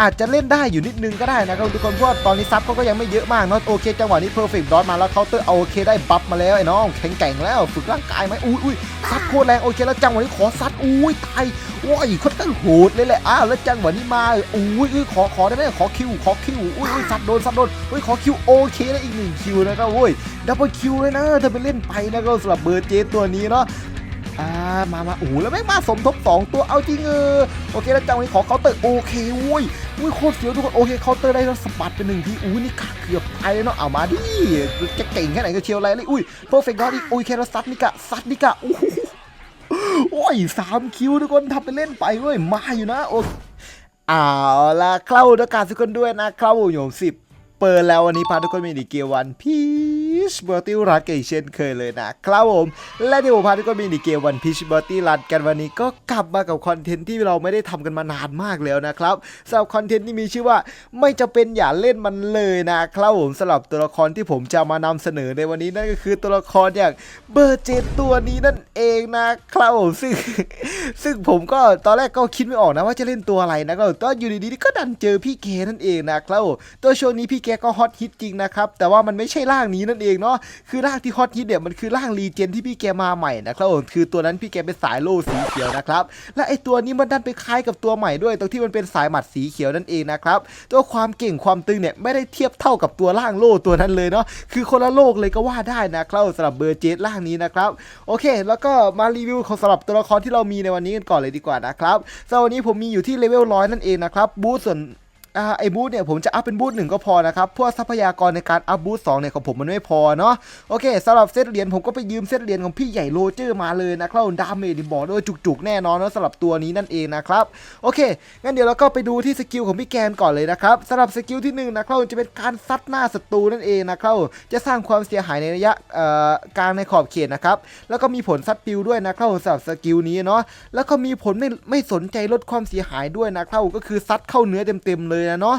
อาจจะเล่นได้อยู่นิดนึงก็ได้นะครับทุกคนเพราะตอนนี้ซับเขาก็ยังไม่เยอะมากเนาะโอเคจังหวะนี้เพอร์เฟกต์ดอทมาแล้วเคาน์เตอร์เอาโอเคได้บัฟมาแล้วไอ้น้องแข็งแกร่งแล้วฝึกร่างกายไหมอุ้ยอุ้ยซัดโคตรแรงโอเคแล้วจังหวะนี้ขอซัดอุ้ยตายโอ้ยค่อนข้างโหดเลยแหละอ้าวแล้วจังหวะนี้มาอุ้ยอุ้ยขอขอได้ไหมขอคิวขอคิวอุ้ยอุ้ยซัดโดนซัดโดนอุ้ยขอคิวโอเคได้อีกหนึ่งคิวนะครับโอ้ยดับเบิลคิวเลยนะถ้าไปเล่นไปนะครับสำหรับเบอร์เจตัวนี้เนาะ อ่ามามาโอ้โหแล้วแม่งมาสมทบ 2 ตัวเอาจริงเออโอเคแล้วจังหวะนี้ขอเคาน์เตอร์โอเคอุ้ยอุ้ยโคตรเสียวทุกคนโอเคเคาน์เตอร์ได้แล้วสะบัดไปหนึ่งทีอุ้ยนี่ขาเกือบตายเลยเนาะเอามาดิจะเก่งแค่ไหนก็เชียวอะไรเลยอุ้ยเพอร์เฟกต์ดอทอีกอุ้ยแคโรซัดนี่กะซัดนี่กะโอ้โหโอ้ยสามคิวทุกคนทำไปเล่นไปเว้ยมาอยู่นะโอ้เอาละเข้าด้วยการทุกคนด้วยนะเข้าโยมสิบเปิดแล้ววันนี้พาทุกคนมาดีเกียร์วันพี ชเบอร์ตี้รันกันอีกเช่นเคยเลยนะครับผม และเดี๋ยวผมพาทุกคนมาดีเกียร์วันพีชเบอร์ตี้รันกันวันนี้ก็กลับมากับคอนเทนต์ที่เราไม่ได้ทำกันมานานมากแล้วนะครับสำหรับคอนเทนต์ที่มีชื่อว่าไม่จะเป็นอย่าเล่นมันเลยนะครับผมสำหรับตัวละครที่ผมจะมานำเสนอในวันนี้นั่นก็คือตัวละครอย่างเบอร์เจนตัวนี้นั่นเองนะครับผมซึ่งซึ่งผมก็ตอนแรกก็คิดไม่ออกนะว่าจะเล่นตัวอะไรนะครับก็อยู่ดีๆก็ดันเจอพี่เกนั่นเองนะครับตัวช่วงนี้พี่เกก็ฮอตฮิตจริงนะครับแต่ว่ามันไม่ใช่ร่างนี้นั่นเองเนาะคือร่างที่ฮอตฮิตเนี่ยมันคือร่างรีเจนที่พี่แกมาใหม่นะครับผมคือตัวนั้นพี่แกเป็นสายโล่สีเขียวนะครับและไอตัวนี้มันดันไปคล้ายกับตัวใหม่ด้วยตรงที่มันเป็นสายหมัดสีเขียวนั่นเองนะครับตัวความเก่งความตึงเนี่ยไม่ได้เทียบเท่ากับตัวร่างโล่ตัวนั้นเลยเนาะคือคนละโลกเลยก็ว่าได้นะครับสำหรับเบอร์เจตร่างนี้นะครับโอเค แล้วก็มารีวิวของสำหรับตัวละครที่เรามีในวันนี้กันก่อนเลยดีกว่านะครับสำหรับวันนี้ผมมีอยู่ที่เลเวลร้อยนั่นเองนะครับบูธส่วน ไอ้บูธเนี่ยผมจะอัพเป็นบูธหนึ่งก็พอนะครับเพราะวกทรัพยากรในการอัพบูธสองเนี่ยของผมมันไม่พอเนาะโอเคสำหรับเซตเหรียญผมก็ไปยืมเซตเหรียญของพี่ใหญ่โรเจอร์มาเลยนะครับดาเมจนี่บอกด้วยจุกๆแน่นอนนะสำหรับตัวนี้นั่นเองนะครับโอเคงั้นเดี๋ยวเราก็ไปดูที่สกิลของพี่แกนก่อนเลยนะครับสำหรับสกิลที่หนึ่งนะครับจะเป็นการซัดหน้าศัตรูนั่นเองนะครับจะสร้างความเสียหายในระยะเอ่อกลางในขอบเขตนะครับแล้วก็มีผลซัดปิวด้วยนะครับสำหรับสกิลนี้เนาะแล้วก็มีผลไม่ไม่สนใจลดความเสียหายด้วยนะครับก็คือซัดเข้าเนื้อเต็มๆเลยนะเนาะ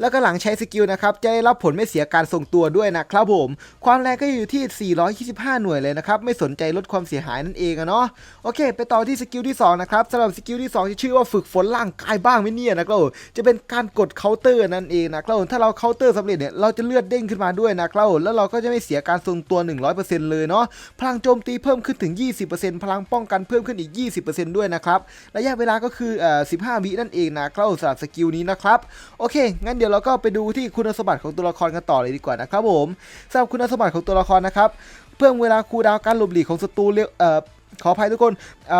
แล้วก็หลังใช้สกิลนะครับจะได้รับผลไม่เสียการทรงตัวด้วยนะครับผม ความแรงก็อยู่ที่ 425 หน่วยเลยนะครับ ไม่สนใจลดความเสียหายนั่นเองอะเนาะโอเค ไปต่อที่สกิลที่ 2 นะครับสำหรับสกิลที่2ที่ชื่อว่าฝึกฝนร่างกายบ้างไม่เนี่ยนะครับจะเป็นการกดเคาน์เตอร์นั่นเองนะครับถ้าเราเคาน์เตอร์สำเร็จเนี่ยเราจะเลือดเด้งขึ้นมาด้วยนะครับแล้วเราก็จะไม่เสียการทรงตัว 100%เลยเนาะพลังโจมตีเพิ่มขึ้นถึง 20%พลังป้องกันเพิ่มขึ้นอีก 20%ด้วยนะครับระยะเวลาก็คือเอ่อ15 วินั่นเองนะครับสำหรับสกิลนี้นะครับโอเคงั้นเดี๋ยวเราก็ไปดูที่คุณสมบัติของตัวละครกันต่อเลยดีกว่านะครับผมสำหรับคุณสมบัติของตัวละครนะครับ เพิ่มเวลาคูลดาวน์การหลบหลีกของศัตรูเรียกเอ่อ ขออภัยทุกคน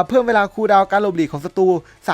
เพิ่มเวลาคูลดาวการหลบหลีกของศัตรู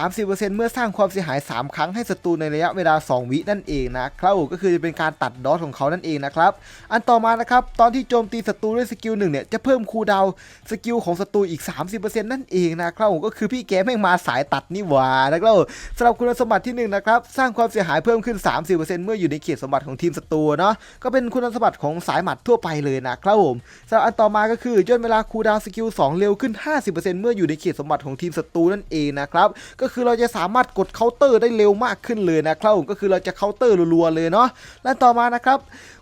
30%เมื่อสร้างความเสียหาย 3 ครั้งให้ศัตรูในระยะเวลา 2 วินั่นเองนะครับก็คือจะเป็นการตัดดอทของเขานั่นเองนะครับ อันต่อมานะครับ ตอนที่โจมตีศัตรูด้วยสกิลหนึ่งเนี่ย จะเพิ่มคูลดาวสกิลของศัตรูอีก 30%นั่นเองนะครับผมก็คือพี่แกแม่งมาสายตัดนี่หว่านะครับสำหรับคุณสมบัติที่หนึ่งนะครับสร้างความเสียหายเพิ่มขึ้น 30%เมื่ออยู่ในเขตสมบัติของทีมศัตรูเนาะก็เป็นคุณสมบัติของสายหมัดทั่วไปเลยนะครับผมสำหรับอันต่อมาก็คือย่นเวลาคูลดาวสกิล2เร็วขึ้น50%เมื่ออยู่ในเขตสมบัติของทีมศัตรูนั่นเองนะครับก็คือเราจะสามารถกดเคาน์เตอร์ได้เร็วมากขึ้นเลยนะครับก็คือเราจะเคาน์เตอร์รัวๆเลยเนาะและต่อมานะครับ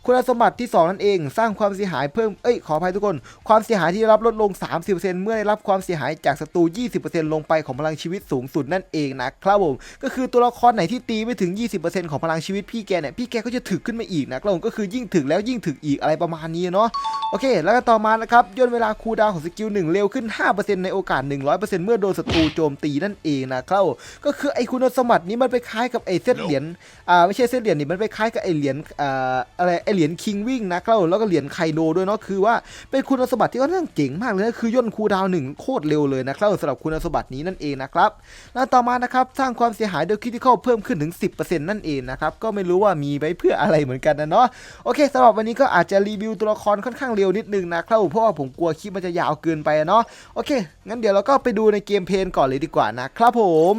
คุณสมบัติที่ 2 นั่นเอง สร้างความเสียหายเพิ่ม เอ้ย ขออภัยทุกคน ความเสียหายที่รับลดลง 30%เมื่อได้รับความเสียหายจากศัตรู 20%ลงไปของพลังชีวิตสูงสุดนั่นเองนะครับผม ก็คือตัวละครไหนที่ตีไม่ถึง 20%ของพลังชีวิตพี่แกเนี่ย พี่แกก็จะถึกขึ้นมาอีกนะครับผม ก็คือยิ่งถึกแล้วยิ่งถึกอีกอะไรประมาณนี้เนาะ โอเค แล้วก็ต่อมานะครับ ย่นเวลาคูลดาวของสกิล1เร็วขึ้น 5%ในโอกาส 100%เมื่อโดนศัตรูโจมตีนั่นเองนะครับก็คือไอคุณสมบัตินี้มันไปคล้ายกับไอเซตเหรียญ อ่า ไม่ใช่เส้นเหรียญนี่ มันไปคล้ายกับไอเหรียญ อ่า อะไรไอเหรียญคิงวิ่งนะครับแล้วก็เหรียญไคโดด้วยเนาะคือว่าเป็นคุณสมบัติที่ค่อนข้างเจ๋งมากเลยนะคือย่นคูดาวหนึ่งโคตรเร็วเลยนะครับสำหรับคุณสมบัตินี้นั่นเองนะครับแล้วต่อมานะครับสร้างความเสียหายโดยคริติคอลเพิ่มขึ้นถึง 10%นั่นเองนะครับก็ไม่รู้ว่ามีไว้เพื่ออะไรเหมือนกันนะเนาะโอเคสำหรับวันนี้ก็อาจจะรีวิวตัวละครค่อนข้างเร็วนิดนึงนะครับเพราะว่าผมกลัวคลิปมันจะยาวเกินไปอะเนาะโอเคงั้นเดี๋ยวเราก็ไปดูในเกมเพลนก่อนเลยดีกว่านะครับผม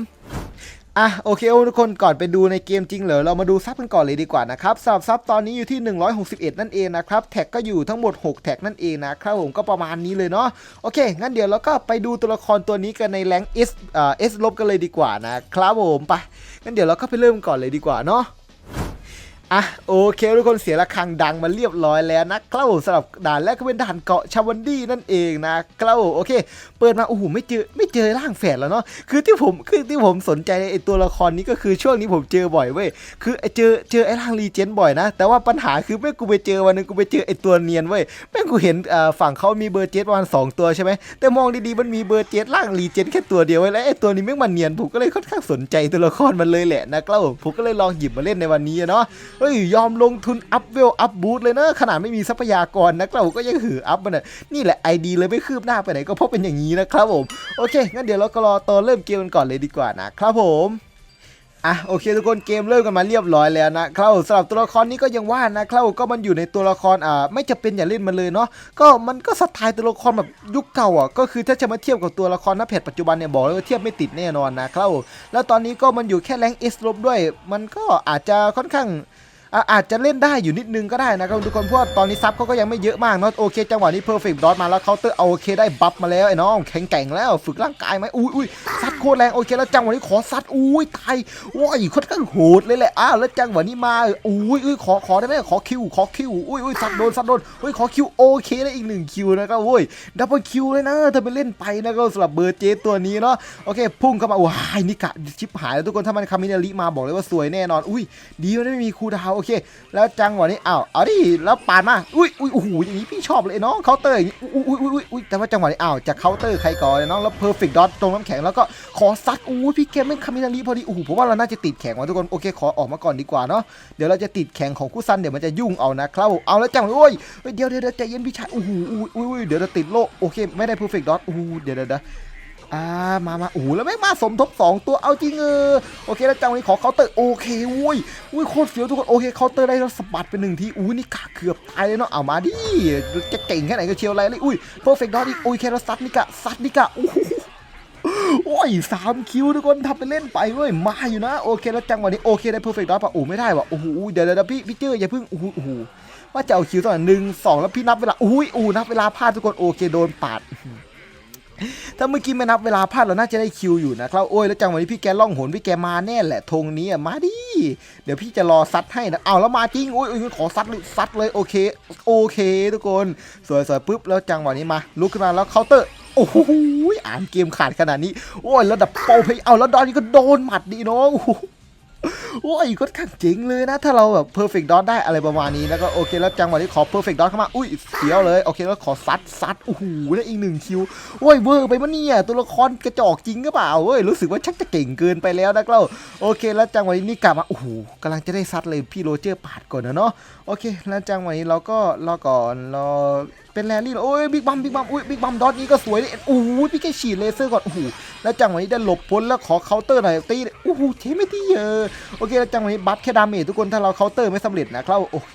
อะโอเคทุกคนก่อนไปดูในเกมจริงเหรอเรามาดูซับกันก่อนเลยดีกว่านะครับสำหรับซับตอนนี้อยู่ที่ 161 นั่นเองนะครับแท็กก็อยู่ทั้งหมด 6 แท็กนั่นเองนะครับผมก็ประมาณนี้เลยเนาะโอเค งั้นเดี๋ยวเราก็ไปดูตัวละครตัวนี้กันในแรงเอสเอ่อเอสลบกันเลยดีกว่านะครับผมไปงั้นเดี๋ยวเราก็ไปเริ่มก่อนเลยดีกว่าเนาะ อะโอเคทุกคนเสียระฆังดังมาเรียบร้อยแล้วนะครับผมสำหรับด่านแรกก็เป็นด่านเกาะชาวันดี้นั่นเองนะครับผมโอเค เปิดมาโอ้โหไม่เจอไม่เจอร่างแฝดแล้วเนาะคือที่ผมคือที่ผมสนใจในไอตัวละครนี้ก็คือช่วงนี้ผมเจอบ่อยเว้ยคือไอเจอเจอไอร่างรีเจนบ่อยนะ แต่ว่าปัญหาคือแม่กูไปเจอวันหนึงกูไปเจอไอตัวเนียนเว้ยแม่กูเห็นฝั่งเขามีเบอร์เจ็ตประมาณสองตัวใช่ไหมแต่มองดีๆมันมีเบอร์เจ็ตร่างรีเจนแค่ตัวเดียวไว้ยแล้วไอตัวนี้แม่งมันเนียนผมก็เลยค่อนข้างสนใจตัวละครมันเลยแหละนะครับผมผมก็เลยลองหยิบมาเล่นในวันนี้เนาะเฮ้ยยอมลงทุนอัพเวลอัพบูทเลยนะขนาดไม่มีทรัพยากรนะเราก็ยังหืออัพมันน่ะนี่แหละไอดีเลยไม่คืบหน้าไปไหนก็เพราะเป็นอย่างนี้นะครับผมโอเคงั้นเดี๋ยวเราก็รอตอนเริ่มเกมกันก่อนเลยดีกว่านะครับผมอะโอเคทุกคนเกมเริ่มกันมาเรียบร้อยแล้วนะครับสำหรับตัวละครนี้ก็ยังว่านะครับก็มันอยู่ในตัวละครอ่าไม่จะเป็นอย่าเล่นมันเลยเนาะก็มันก็สไตล์ตัวละครแบบยุคเก่าอะก็คือถ้าจะมาเทียบกับตัวละครหน้าเพจปัจจุบันเนี่ยบอกเลยว่าเทียบไม่ติดแน่นอนนะครับแล้วตอนนี้ก็มันอยู่แค่แรงเอสลบด้วย มันก็อาจจะค่อนข้าง อาจจะเล่นได้อยู่นิดนึงก็ได้นะครับทุกคนเพราะตอนนี้ซับเขาก็ยังไม่เยอะมากเนาะโอเคจังหวะนี้เพอร์เฟกต์ดอทมาแล้วเคาน์เตอร์เอาโอเคได้บัฟมาแล้วไอ้น้องแข็งแกร่งแล้วฝึกร่างกายไหมอุ้ยอุ้ยซัดโคตรแรงโอเคแล้วจังหวะนี้ขอซัดอุ้ยตายว้ายค่อนข้างโหดเลยแหละอ้าวแล้วจังหวะนี้มาอุ้ยอุ้ยขอขอได้ไหมขอคิวขอคิวอุ้ยอุ้ยซัดโดนซัดโดนอุ้ยขอคิวโอเคได้อีกหนึ่งคิวนะครับโว้ยดับเบิลคิวเลยนะถ้าไปเล่นไปนะครับสำหรับเบอร์เจตัวนี้เนาะโอเค พุ่งเข้ามาว้ายนี่กะชิบหายแล้วทุกคนถ้ามันคามินาริมาบอกเลยว่าสวยแน่นอนอุ้ยดีมันไม่มีคูดาวโอเคเค แล้วจังหวะนี้อ้าวเอาดิแล้วปาดมาอุ้ยอุ้ยโอ้โหอย่างนี้พี่ชอบเลยน้องเคาน์เตอร์อย่างนี้อุ้ยอุ้ยอุ้ยอุ้ยแต่ว่าจังหวะนี้อ้าวจะเคาน์เตอร์ใครก่อนเนี่ยน้องแล้วเพอร์เฟกต์ดอทตรงน้ำแข็งแล้วก็ขอซัดอุ้ยพี่เกมแม่งคามินาริพอดีโอ้โหผมว่าเราน่าจะติดแข็งว่ะทุกคนโอเคขอออกมาก่อนดีกว่าเนาะเดี๋ยวเราจะติดแข็งของคู่ซันเดี๋ยวมันจะยุ่งเอานะครับเอาแล้วจังหวะโอ้ยเฮ้ยเดี๋ยวเดี๋ยวใจเย็นพี่ชายโอ้โหอุ้ยอุ้ยอุ้ยเดี๋ยวจะติดโลโอเคไม่ได้เพอร์เฟกต์ดอทโอ้โหเดี๋ยวเดี๋ยว อ่ามามาโอ้แล้วแม่งมาสมทบ 2 ตัวเอาจริงเออโอเคแล้วจังหวะนี้ขอเคาน์เตอร์โอเคอุ้ยอุ้ยโคตรเฟี้ยวทุกคนโอเคเคาน์เตอร์ได้แล้วสะบัดไปหนึ่งทีอุ้ยนี่กะเกือบตายเลยเนาะเอามาดิจะเก่งแค่ไหนก็เชียวอะไรเลยอุ้ยเพอร์เฟกต์ดอทอีกอุ้ยแคราซัดนี่กะซัดนี่กะโอ้โหโอ้ยสามคิวทุกคนทำไปเล่นไปเว้ยมาอยู่นะโอเคแล้วจังหวะนี้โอเคได้เพอร์เฟกต์ดอทป่ะโอ้ไม่ได้ว่ะโอ้โหเดี๋ยวเดี๋ยวพี่พี่เจออย่าเพิ่งโอ้โหโอ้โหว่าจะเอาคิวตอนหนึ่งสองแล้วพี่นับเวลาอุ้ยอู้นับเวลาพลาดทุกคนโอเคโดนปาด ถ้าเมื่อกี้ไม่นับเวลาพลาดเราน่าจะได้คิวอยู่นะครับโอ้ยแล้วจังหวะนี้พี่แกล่องหนพี่แกมาแน่แหละธงนี้อะมาดิเดี๋ยวพี่จะรอซัดให้นะเอาแล้วมาจริงโอ้ยขอซัดเลยซัดเลยโอเคโอเค ทุกคนสวยสวยปุ๊บแล้วจังหวะนี้มาลุกขึ้นมาแล้วเคาน์เตอร์โอ้โหอ่านเกมขาดขนาดนี้ โอ้ยแล้วดับโปรเพย์เอาแล้วดอนนี้ก็โดนหมัดดีน้อง โอ้ยก็ข้างเจ๋งเลยนะ ถ้าเราแบบ perfect dot ได้อะไรประมาณนี้แล้วก็โอเคแล้วจังหวะนี้ขอ perfect dot เข้ามาอุ้ยเสียวเลยโอเคแล้วขอซัดซัดโอ้โหได้วอีกหนึ่งคิวโอ้ยเวอร์ไปมะเนี่ยตัวละครกระจอกจริงก็เปล่าเว้ยรู้สึกว่าชักจะเก่งเกินไปแล้วนะครับโอเค แล้วจังหวะนี้นี่กลับมาโอ้โหกำลังจะได้ซัดเลยพี่โรเจอร์ปาดก่อนนะเนาะโอเค แล้วจังหวะนี้เราก็รอก่อนรอ เป็นแรลลี่โอ้ยบิ๊กบัมบิ๊กบัมอุ้ยบิ๊กบัมดอทนี้ก็สวยเลยโอ้โหพี่แกฉีดเลเซอร์ก่อนโอ้โหแล้วจังหวะนี้ได้หลบพ้นแล้วขอเคาน์เตอร์หน่อยตีโอ้โหเทไม่ตีเยอะโอเคแล้วจังหวะนี้บัฟแค่ดาเมจทุกคนถ้าเราเคาน์เตอร์ไม่สำเร็จนะครับโอเค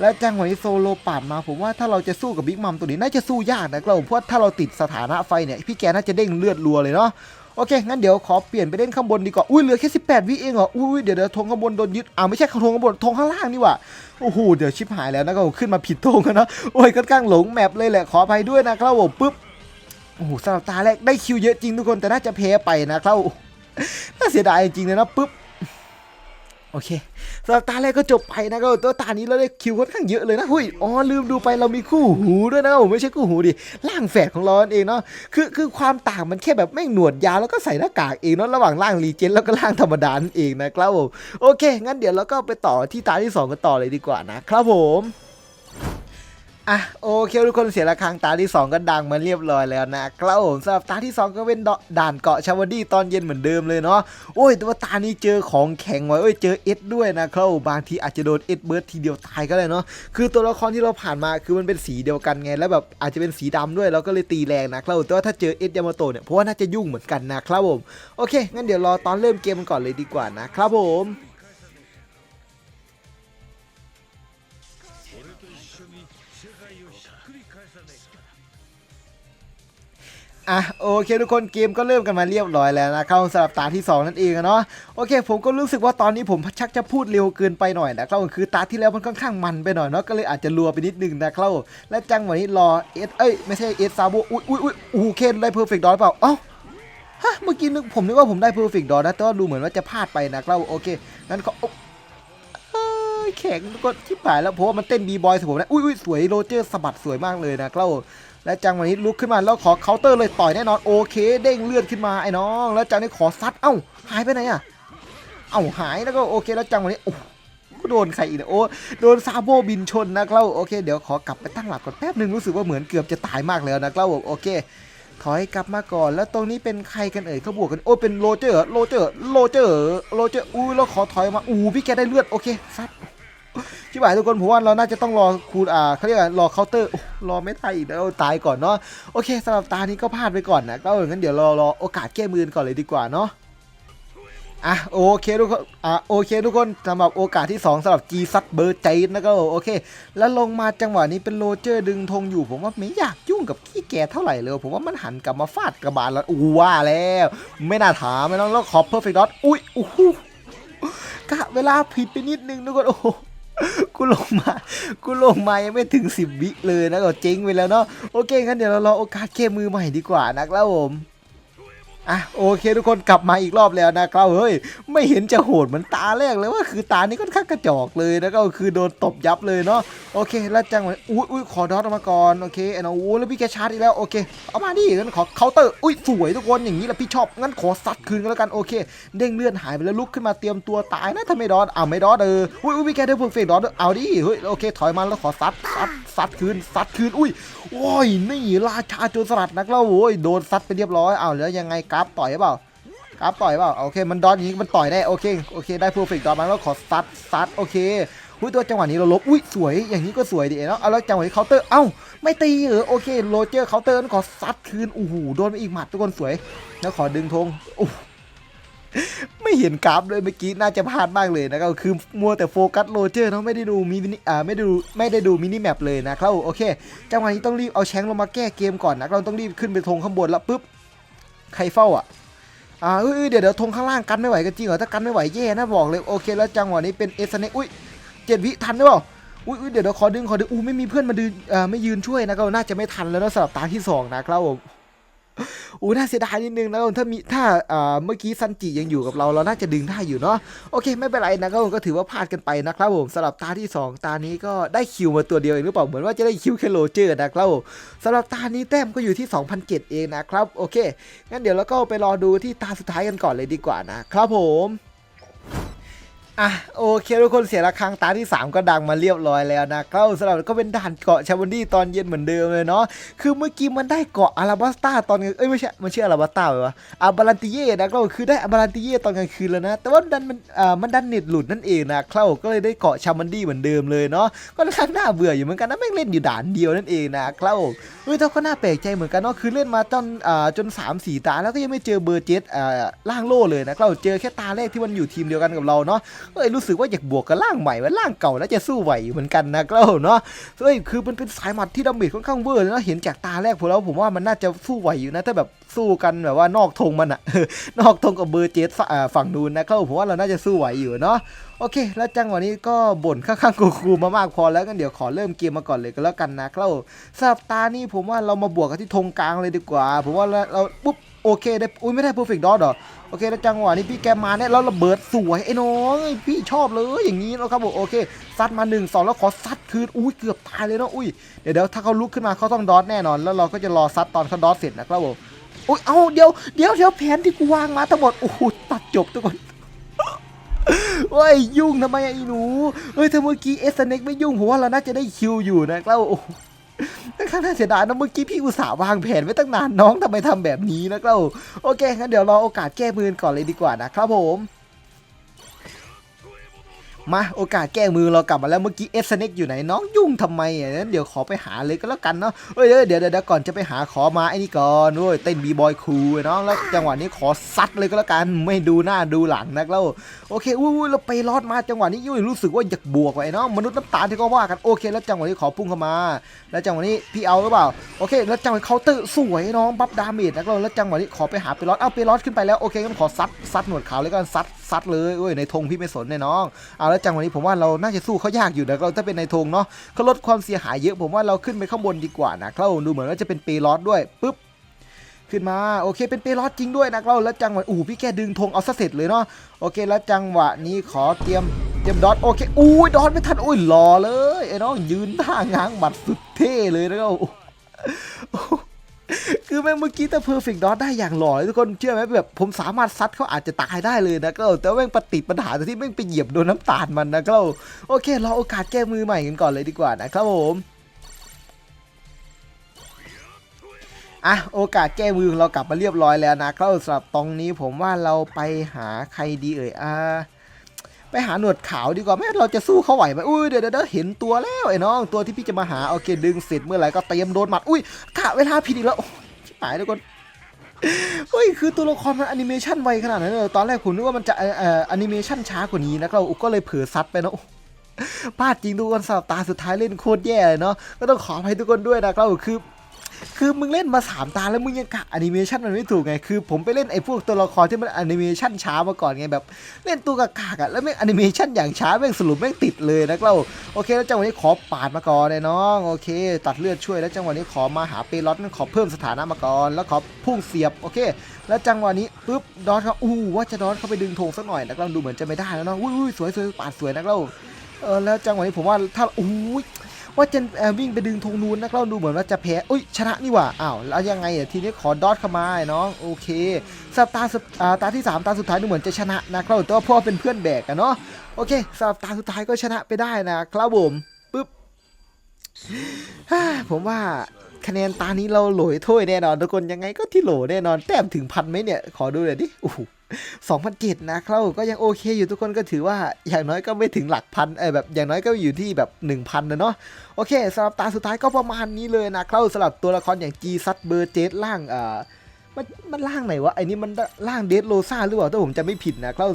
แล้วจังหวะนี้โซโลปาดมาผมว่าถ้าเราจะสู้กับบิ๊กมัมตัวนี้น่าจะสู้ยากนะครับเพราะถ้าเราติดสถานะไฟเนี่ยพี่แกน่าจะเด้งเลือดรัวเลยเนาะ โอเค งั้นเดี๋ยวขอเปลี่ยนไปเล่นข้างบนดีกว่า อุ้ยเหลือแค่ 18 วิเองเหรอ อุ้ยเดี๋ยวเดี๋ยวธงข้างบนโดนยึดอ่าไม่ใช่ธงข้างบนธงข้างล่างนี่หว่า โอ้โห เดี๋ยวชิบหายแล้วนะครับขึ้นมาผิดธงกันเนาะ โอ้ยค่อนข้างหลงแมปเลยแหละ ขออภัยด้วยนะครับผมปุ๊บ โอ้โหสำหรับตาแรกได้คิวเยอะจริงทุกคน แต่น่าจะแพ้ไปนะครับน่าเสียดายจริงเลยนะปุ๊บ โอเคสำหรับตาแรกก็จบไปนะก็ตัวตานี้เราได้คิวค่อนข้างเยอะเลยนะหุยอ๋อลืมดูไปเรามีคู่หูด้วยนะผมไม่ใช่คู่หูดิร่างแฝดของเรานั่นเองเนาะคือคือความต่างมันแค่แบบไม่งหนวดยาวแล้วก็ใส่หน้ากากเองเนาะระหว่างร่างรีเจนแล้วก็ร่างธรรมดานั่นเองนะครับผมโอเค งั้นเดี๋ยวเราก็ไปต่อที่ตาที่สองกันต่อเลยดีกว่านะครับผม อะโอเคทุกคนเสียระฆังตาที่ 2 ก็ดังมาเรียบร้อยแล้วนะครับผมสำหรับตาที่ 2 ก็เป็นด่านเกาะชาวดีตอนเย็นเหมือนเดิมเลยเนาะโอ้ยแต่ว่าตานี้เจอของแข็งไว้เอ้ยเจอเอสด้วยนะครับบางทีอาจจะโดนเอสเบิร์ดทีเดียวตายก็เลยเนาะคือตัวละครที่เราผ่านมาคือมันเป็นสีเดียวกันไงแล้วแบบอาจจะเป็นสีดำด้วยเราก็เลยตีแรงนะครับแต่ว่าถ้าเจอเอสยามาโตเนี่ยเพราะว่าน่าจะยุ่งเหมือนกันนะครับผมโอเคงั้นเดี๋ยวรอตอนเริ่มเกมกันก่อนเลยดีกว่านะครับผม อะโอเคทุกคนเกมก็เริ่มกันมาเรียบร้อยแล้วนะครับสำหรับตาที่ 2 นั่นเองอะเนาะโอเค ผมก็รู้สึกว่าตอนนี้ผมชักจะพูดเร็วเกินไปหน่อยนะครับคือตาที่แล้วมันค่อนข้างมันไปหน่อยเนาะก็เลยอาจจะรัวไปนิดนึงนะครับและจังหวะนี้รอเอสเอ้ยไม่ใช่เอสซาโบอุ้ยอุ้ยอุ้ยโอเคได้เพอร์เฟกต์ดอเปล่าเอ้าฮะเมื่อกี้นึกผมนึกว่าผมได้เพอร์เฟกต์ดอนะแต่ว่าดูเหมือนว่าจะพลาดไปนะครับโอเคงั้นขอเอ้ไม่แข็งกคนชิบหายแล้วเพราะว่ามันเต้นบีบอยสผมนะอุ้ยอุ้ยสวยโรเจอร์สะบัดสวยมากเลยนะครับ และจังหวะนี้ลุกขึ้นมาแล้วขอเคาน์เตอร์เลยต่อยแน่นอนโอเค เด้งเลือดขึ้นมาไอ้น้อง แล้วจังนี้ขอซัดเอ้าหายไปไหนอะเอ้าหายแล้วก็โอเค แล้วจังหวะนี้โอ้ก็โดนใครอีกโอ้โดนซาโบบินชนนะครับโอเคเดี๋ยวขอกลับไปตั้งหลักก่อนแป๊บหนึ่งรู้สึกว่าเหมือนเกือบจะตายมากแล้วนะครับโอเคถอยกลับมาก่อนแล้วตรงนี้เป็นใครกันเอ่ยเขาบวกกันโอ้เป็นโรเจอร์โรเจอร์โรเจอร์โรเจอร์อู้แล้วขอถอยมาอู้พี่แกได้เลือดโอเคซัด ชิบหายทุกคนผมว่าเราน่าจะต้องรอคูณอ่าเขาเรียกอะไรรอเคาน์เตอร์รอไม่ทันอีกแล้วตายก่อนเนาะโอเคสำหรับตานี้ก็พลาดไปก่อนนะก็งั้นเดี๋ยวรอรอโอกาสแก้มือก่อนเลยดีกว่าเนาะอะโอเคทุกคนอะโอเคทุกคนสำหรับโอกาสที่สองสำหรับจีซัดเบอร์ใจนะครับโอเค แล้วลงมาจังหวะนี้เป็นโรเจอร์ดึงธงอยู่ ผมว่าไม่อยากยุ่งกับขี้แกเท่าไหร่เลยผมว่ามันหันกลับมาฟาดกระบาลแล้วอู้ว่าแล้ว ไม่น่าถามไม่ต้องแล้วขอเพอร์เฟกต์ดอทอุ้ยอู้หูกะเวลาผิดไปนิดนึงทุกคนโอ้ กูลงมา กูลงมายังไม่ถึงสิบวิเลยนะก็เจ๊งไปแล้วเนาะ โอเคงั้นเดี๋ยวเรารอโอกาสเข้มือใหม่ดีกว่านะครับผม อะโอเคทุกคนกลับมาอีกรอบแล้วนะครับเฮ้ยไม่เห็นจะโหดเหมือนตาแรกเลยว่าคือตานี้ค่อนข้างกระจอกเลยนะก็คือโดนตบยับเลยเนาะโอเคแล้วจังหวะอุ้ยอุ้ยขอดอทออกมาก่อนโอเคไอ้น้องอู้แล้วพี่แกชาร์จอีกแล้วโอเคเอามาดิงั้นขอเคาน์เตอร์อุ้ยสวยทุกคนอย่างนี้แหละพี่ชอบงั้นขอซัดคืนก็แล้วกันโอเค เด้งเลื่อนหายไปแล้วลุกขึ้นมาเตรียมตัวตายนะถ้าไม่ดอทเอาไม่ดอทเอออุ้ยอุ้ยพี่แกได้เพอร์เฟกต์ดอทเอาดิเฮ้ยโอเคถอยมาแล้วขอซัดซัดซัดคืนซัดคืนอุ้ยโอ้ยนี่ราชาโจรสลัดนักเล่าโอ้ยโดนซัดไปเรียบร้อยเอาแล้วยังไงกราฟต่อยหรือเปล่าครับต่อยเปล่าโอเคมันดอนอย่างนี้มันต่อยได้โอเคโอเคได้เพอร์เฟกต์ดอนมาแล้วขอซัดซัดโอเคอุ้ยตัวจังหวะนี้เราลบอุ้ยสวยอย่างนี้ก็สวยดีเนาะเอาแล้วจังหวะนี้เคาน์เตอร์เอ้าไม่ตีเหรอโอเคโรเจอร์เคาน์เตอร์ขอซัดคืนโอ้โหโดนไปอีกหมัดทุกคนสวย แล้วขอดึงธงโอ้ไม่เห็นกราฟเลยเมื่อกี้น่าจะพลาดมากเลยนะครับคือมัวแต่โฟกัสโรเจอร์เนาะไม่ได้ดูมินิอ่าไม่ได้ดูไม่ได้ดูมินิแมปเลยนะครับโอเค จังหวะนี้ต้องรีบเอาแชงลงมาแก้เกมก่อนนะเราต้องรีบขึ้นไปธงข้างบนแล้วปุ๊บ ใครเฝ้าอะอ่าเอ้ยเดี๋ยวเดี๋ยวทงข้างล่างกันไม่ไหวกันจริงเหรอถ้ากันไม่ไหวแย่นะบอกเลยโอเคแล้วจังหวะนี้เป็นเอสเนอุ้ยเจ็ดวิทันหรือเปล่าอุ้ยอุ้ยเดี๋ยวเดี๋ยวขอดึงขอดึงอู้ไม่มีเพื่อนมาดึงอ่าไม่ยืนช่วยนะก็น่าจะไม่ทันแล้วนะสำหรับตาที่สองนะครับผม อู้น่าเสียดายนิดนึงนะครับถ้ามีถ้าเมื่อกี้ซันจิยังอยู่กับเราเราน่าจะดึงได้อยู่เนาะโอเค ไม่เป็นไรนะครับผมก็ถือว่าพลาดกันไปนะครับผมสำหรับตาที่สองตานี้ก็ได้คิวมาตัวเดียวเองหรือเปล่าเหมือนว่าจะได้คิวแค่โรเจอร์นะครับผมสำหรับตานี้แต้มก็อยู่ที่2,007เองนะครับโอเคงั้นเดี๋ยวเราก็ไปรอดูที่ตาสุดท้ายกันก่อนเลยดีกว่านะครับผม อะโอเคทุกคนเสียระฆังตาที่ 3 ก็ดังมาเรียบร้อยแล้วนะครับสำหรับก็เป็นด่านเกาะชาวันดี้ตอนเย็นเหมือนเดิมเลยเนาะคือเมื่อกี้มันได้เกาะอาราบัสตาตอนเอ้ยไม่ใช่มันชื่ออาราบัสตาไหมวะอาบาลันติเย่นะครับคือได้อาบาลันติเย่ตอนกลางคืนแล้วนะแต่ว่าดันมันอ่ามันดันเน็ตหลุดนั่นเองนะครับก็เลยได้เกาะชาวันดี้เหมือนเดิมเลยเนาะก็ค่อนข้างน่าเบื่ออยู่เหมือนกันนะแม่งเล่นอยู่ด่านเดียวนั่นเองนะครับเฮ้ยแต่ก็น่าแปลกใจเหมือนกันเนาะคือเล่นมาจนอ่าจน3 4ตาแล้วก็ยังไม่เจอเบอร์เจ็ดอ่าล่างโล่เลยนะครับเจอแค่ตาแรกที่มันอยู่ทีมเดียวกันกับเราเนาะเอ้ยรู้สึกว่าอยากบวกกับร่างใหม่ว่าร่างเก่าแล้วจะสู้ไหวอยู่เหมือนกันนะเกล้าเนาะเอ้ยคือมันเป็นสายหมัดที่ดาเมจค่อนข้างเวอร์เลยนะเห็นจากตาแรกผมแล้วผมว่ามันน่าจะสู้ไหวอยู่นะถ้าแบบสู้กันแบบว่านอกธงมันอะนอกธงกับเบอร์เจสฝั่งนู้นนะเกล้าผมว่าเราน่าจะสู้ไหวอยู่เนาะโอเค แล้วจังหวะนี้ก็บ่นข้างๆกูคูมามากพอแล้วกันเดี๋ยวขอเริ่มเกมมาก่อนเลยก็แล้วกันนะเกล้าสำหรับตานี่ผมว่าเรามาบวกกันที่ธงกลางเลยดีกว่า ผมว่าเราปุ๊บ โอเคได้อุ้ยไม่ได้เพอร์เฟกต์ดอทหรอโอเคแล้วจังหวะนี้พี่แกมาเนี่ยแล้วระเบิดสวยไอ้น้องพี่ชอบเลยอย่างนี้แล้วครับผมโอเคซัดมา1 2แล้วขอซัดคืนอุ้ยเกือบตายเลยเนาะอุ้ยเดี๋ยวเดี๋ยวถ้าเขาลุกขึ้นมาเขาต้องดอทแน่นอน แล้วเราก็จะรอซัดตอนเขาดอทเสร็จนะครับผมอุ้ยเอาเดี๋ยวเดี๋ยวเดี๋ยวแผนที่กูวางมาทั้งหมดโอ้โหตัดจบทุกคนเฮ้ยยุ่งทำไมไอ้หนูเฮ้ยถ้าเมื่อกี้เอสเน็กไม่ยุ่งผมว่าเราน่าจะได้คิวอยู่นะครับโอ้ ข้างน่าเสียดายนะเมื่อกี้พี่อุตส่าห์วางแผนไว้ตั้งนานน้องทำไมทำแบบนี้นะครับโอเคงั้นเดี๋ยวรอโอกาสแก้มือก่อนเลยดีกว่านะครับผม มาโอกาสแก้มือเรากลับมาแล้วเมื่อกี้เอสเน็กอยู่ไหนน้องยุ่งทำไมอะนั้นเดี๋ยวขอไปหาเลยก็แล้วกันเนาะเอ้ยเดี๋ยวเดี๋ยวก่อนจะไปหาขอมาไอ้นี่ก่อนด้วยเต้นบีบอยคูลน้องแล้วจังหวะนี้ขอซัดเลยก็แล้วกันไม่ดูหน้าดูหลังนักแล้วโอเคอุ้ยเราไปรอดมาจังหวะนี้ยุ่ยรู้สึกว่าอยากบวกไว้เนาะมนุษย์น้ำตาลที่เขาว่ากันโอเค แล้วจังหวะนี้ขอพุ่งเข้ามา แล้วจังหวะนี้พี่เอาหรือเปล่าโอเค แล้วจังหวะเคาน์เตอร์สวยน้องบัฟดาเมจนะเราแล้วจังหวะนี้ขอไปหาเปรอดเอาเปรอดขึ้นไปแล้วโอเคงั้นขอซัดซัดหนวดขาวเลยก็ซัดซัดเลยเอ้ยในธงพี่ไม่สนแน่น้องเอาแล้วจังหวะนี้ผมว่าเราน่าจะสู้เขายากอยู่นะเราถ้าเป็นในธงเนาะเขาลดความเสียหายเยอะผมว่าเราขึ้นไปข้างบนดีกว่านะเขาดูเหมือนว่าจะเป็นเปรอดด้วยปุ๊บขึ้นมาโอเคเป็นเปรอดจริงด้วยนะเราแล้วจังหวะอู้พี่แกดึงธงเอาซะเสร็จเลยเนาะโอเค แล้วจังหวะนี้ขอเตรียมเตรียมดอทโอเคอุ้ยดอทไม่ทันอุ้ยรอเลยไอ้น้องยืนท่าง้างบัตรสุดเท่เลยนะครับ คือแม่งเมื่อกี้แต่เพอร์เฟกต์ดอทได้อย่างหล่อเลยทุกคนเชื่อไหมแบบผมสามารถซัดเขาอาจจะตายได้เลยนะก็แต่ว่าแม่งปฏิดปัญหาตรงที่แม่งไปเหยียบโดนน้ำตาลมันนะก็โอเครอโอกาสแก้มือใหม่กันก่อนเลยดีกว่านะครับผมอะโอกาสแก้มือเรากลับมาเรียบร้อยแล้วนะครับสำหรับตรงนี้ผมว่าเราไปหาใครดีเอ่ยอ่าไปหาหนวดขาวดีกว่าไหมเราจะสู้เขาไหวไหมอุ้ยเดี๋ยวเดี๋ยวเห็นตัวแล้วไอ้น้องตัวที่พี่จะมาหาโอเคดึงเสร็จเมื่อไหร่ก็เตรียมโดนหมัดอุ้ยกะเวลาผิดอีกแล้ว หายทุกคนเฮ้ยคือตัวละครมันแอนิเมชันไวขนาดนั้นเลยตอนแรกผมนึกว่ามันจะเอ่อแอนิเมชันช้ากว่านี้นะเราก็เลยเผลอซัดไปเนาะพลาดจริงทุกคนสำหรับตาสุดท้ายเล่นโคตรแย่เลยเนาะก็ต้องขออภัยทุกคนด้วยนะครับคือ คือมึงเล่นมาสามตาแล้วมึงยังกะแอนิเมชันมันไม่ถูกไง คือผมไปเล่นไอ้พวกตัวละครที่มันแอนิเมชันช้ามาก่อนไงแบบ เล่นตัวกากๆอะแล้วแม่งแอนิเมชันอย่างช้าแม่งสรุปแม่งติดเลยนะเราโอเคแล้วจังหวะนี้ขอปาดมาก่อนเลยน้องโอเค ตัดเลือดช่วยแล้วจังหวะนี้ขอมาหาเปรอตขอเพิ่มสถานะมาก่อนแล้วขอพุ่งเสียบโอเค แล้วจังหวะนี้ปุ๊บดอทเขาอู้ว่าจะดอทเข้าไปดึงธงสักหน่อยนะเราดูเหมือนจะไม่ได้แล้วเนาะอุ้ยสวยสวยปาดสวยนะเราเออแล้วจังหวะนี้ผมว่าถ้าอู้ย ว่าจะเอ่อวิ่งไปดึงธงนูนนักเล่าดูเหมือนว่าจะแพ้อุ้ยชนะนี่หว่าอ้าวแล้วยังไงอะทีนี้ขอดอทเข้ามาไอ้น้องโอเคสับตาสตาที่ 3 ตาสุดท้ายดูเหมือนจะชนะนะครับแต่ว่าเพราะว่าเป็นเพื่อนแบกกันเนาะโอเคสับตาสุดท้ายก็ชนะไปได้นะครับผมปึ๊บฮ่าผมว่าคะแนนตานี้เราโหลยถ้วยแน่นอนทุกคนยังไงก็ที่โหลแน่นอนแต้มถึงพันไหมเนี่ยขอดูหน่อยดิโอ้โห 2พันจ็ดนะครับก็ยังโอเคอยู่ทุกคนก็ถือว่าอย่างน้อยก็ไม่ถึงหลักพันเออแบบอย่างน้อยก็อยู่ที่แบบ 1,000นะเนาะโอเคสำหรับตาสุดท้ายก็ประมาณนี้เลยนะครับสำหรับตัวละครอย่างจีซัตเบอร์เจสล่างเอ่อ มันมันล่างไหนวะไอ้นี่มันล่างเดดโลซาหรือเปล่าถ้าผมจะไม่ผิดนะครับ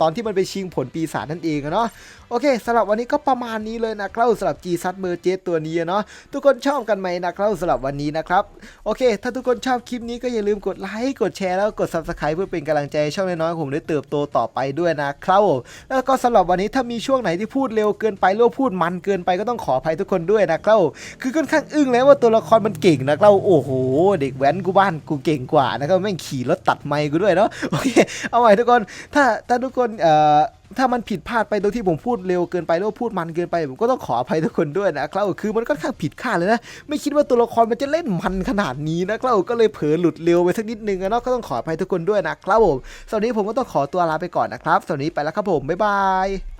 ตอนที่มันไปชิงผลปีศาจนั่นเองอะเนาะโอเคสำหรับวันนี้ก็ประมาณนี้เลยนะครับสำหรับจีซัตเบอร์เจสตัวนี้อะเนาะทุกคนชอบกันไหมนะครับสำหรับวันนี้นะครับโอเค ถ้าทุกคนชอบคลิปนี้ก็อย่าลืมกดไลค์กดแชร์แล้วกด subscribe เพื่อเป็นกำลังใจช่องน้อยๆผมได้เติบโตต่อไปด้วยนะครับแล้วก็สำหรับวันนี้ถ้ามีช่วงไหนที่พูดเร็วเกินไปหรือพูดมันเกินไปก็ต้องขออภัยทุกคนด้วยนะครับคือค่อนข้างอึ้งแล้วว่าตัวละครมันเก่งนะครับโอ้โห เด็กแว้นกูบ้านกูเก่งกว่านะครับแม่งขี่รถตัดไมค์กูด้วยเนาะโอเคเอาใหม่ทุกคนถ้าถ้าทุกคนเอ่อถ้ามันผิดพลาดไปโดยที่ผมพูดเร็วเกินไปหรือว่าพูดมันเกินไป ผมก็ต้องขออภัยทุกคนด้วยนะครับคือมันค่อนข้างผิดคาดเลยนะ ไม่คิดว่าตัวละครมันจะเล่นมันขนาดนี้นะครับก็เลยเผลอหลุดเร็วไปสักนิดนึงอะเนาะก็ต้องขออภัยทุกคนด้วยนะครับผมสวันนี้ผมก็ต้องขอตัวลาไปก่อนนะครับสำหรับวันนี้ไปแล้วครับผมบ๊ายบาย